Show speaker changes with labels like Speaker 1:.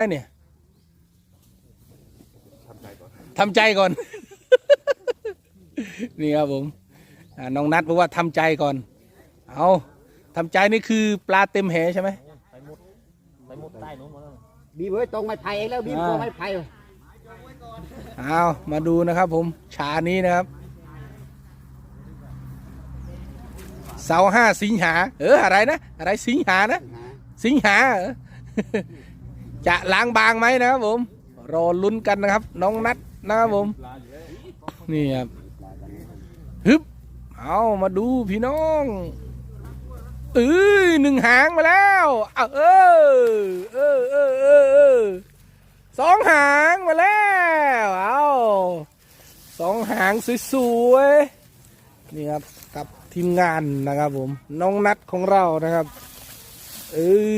Speaker 1: ได้เนี่ย
Speaker 2: ทำใจก่อน
Speaker 1: ทำใจก่อน นี่ครับผมอ่าน้องนัดบอกว่าทำใจก่อน เอาทำใจนี่คือปลาเต็มแหใช่ไหม
Speaker 3: ไปมุดไปมุดใต้นู้นหมดแล้ว
Speaker 4: บีเว้ยตรงไม้ไผ่เองแล้วบี
Speaker 1: อ่า
Speaker 4: ตรงไม้ไผ่
Speaker 1: เอามาดูนะครับผมฉานี้นะครับ เสาห้าสิงหา เอออะไรนะ อะไรสิงหานะ สิงหาเหรอ จะล้างบางไหมนะครับผมรอลุ้นกันนะครับ น้องนัดนะครับผม นี่ครับฮึบเอามาดูพี่น้องเอ้ยหนึ่งหางมาแล้วเออเออเออเออเออสองหางมาแล้วเอาสองหางสวยๆนี่ครับกับทีมงานนะครับผม น้องนัดของเรานะครับเอ้ย